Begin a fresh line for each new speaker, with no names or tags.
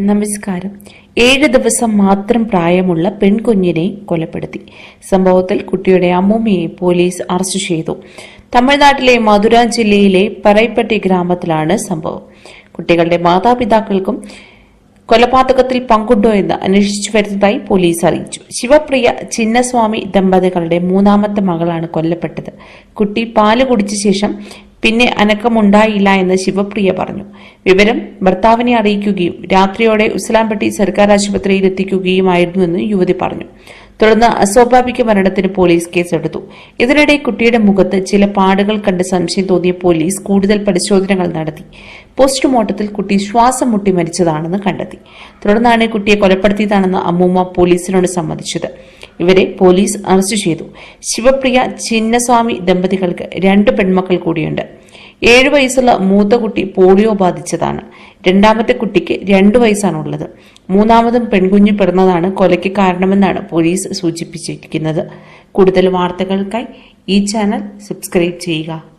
നമസ്കാരം. ഏഴ് ദിവസം മാത്രം പ്രായമുള്ള പെൺകുഞ്ഞിനെ കൊലപ്പെടുത്തി. സംഭവത്തിൽ കുട്ടിയുടെ അമ്മൂമ്മയെ പോലീസ് അറസ്റ്റ് ചെയ്തു. തമിഴ്നാട്ടിലെ മധുര ജില്ലയിലെ പറയപ്പെട്ടി ഗ്രാമത്തിലാണ് സംഭവം. കുട്ടികളുടെ മാതാപിതാക്കൾക്കും കൊലപാതകത്തിൽ പങ്കുണ്ടോ എന്ന് അന്വേഷിച്ചു വരുന്നതായി പോലീസ് അറിയിച്ചു. ശിവപ്രിയ ചിന്നസ്വാമി ദമ്പതികളുടെ മൂന്നാമത്തെ മകളാണ് കൊല്ലപ്പെട്ടത്. കുട്ടി പാൽ കുടിച്ച ശേഷം പിന്നെ അനക്കമുണ്ടായില്ല എന്ന് ശിവപ്രിയ പറഞ്ഞു. വിവരം ഭർത്താവിനെ അറിയിക്കുകയും രാത്രിയോടെ ഉസ്ലാംപട്ടി സർക്കാർ ആശുപത്രിയിൽ എത്തിക്കുകയുമായിരുന്നുവെന്ന് യുവതി പറഞ്ഞു. തുടർന്ന് അസ്വാഭാവിക മരണത്തിന് പോലീസ് കേസെടുത്തു. ഇതിനിടെ കുട്ടിയുടെ മുഖത്ത് ചില പാടുകൾ കണ്ട് സംശയം തോന്നിയ പോലീസ് കൂടുതൽ പരിശോധനകൾ നടത്തി. പോസ്റ്റ്മോർട്ടത്തിൽ കുട്ടി ശ്വാസം മുട്ടി മരിച്ചതാണെന്ന് കണ്ടെത്തി. തുടർന്നാണ് കുട്ടിയെ കൊലപ്പെടുത്തിയതാണെന്ന് അമ്മൂമ്മ പോലീസിനോട് സമ്മതിച്ചത്. ഇവരെ പോലീസ് അറസ്റ്റ് ചെയ്തു. ശിവപ്രിയ ചിന്നസ്വാമി ദമ്പതികൾക്ക് രണ്ട് പെൺമക്കൾ കൂടിയുണ്ട്. ഏഴു വയസ്സുള്ള മൂത്ത കുട്ടി പോളിയോ ബാധിച്ചതാണ്. രണ്ടാമത്തെ കുട്ടിക്ക് രണ്ടു വയസ്സാണുള്ളത്. മൂന്നാമതും പെൺകുഞ്ഞു പിറന്നതാണ് കൊലയ്ക്ക് കാരണമെന്നാണ് പോലീസ് സൂചിപ്പിച്ചിരിക്കുന്നത്. കൂടുതൽ വാർത്തകൾക്കായി ഈ ചാനൽ സബ്സ്ക്രൈബ് ചെയ്യുക.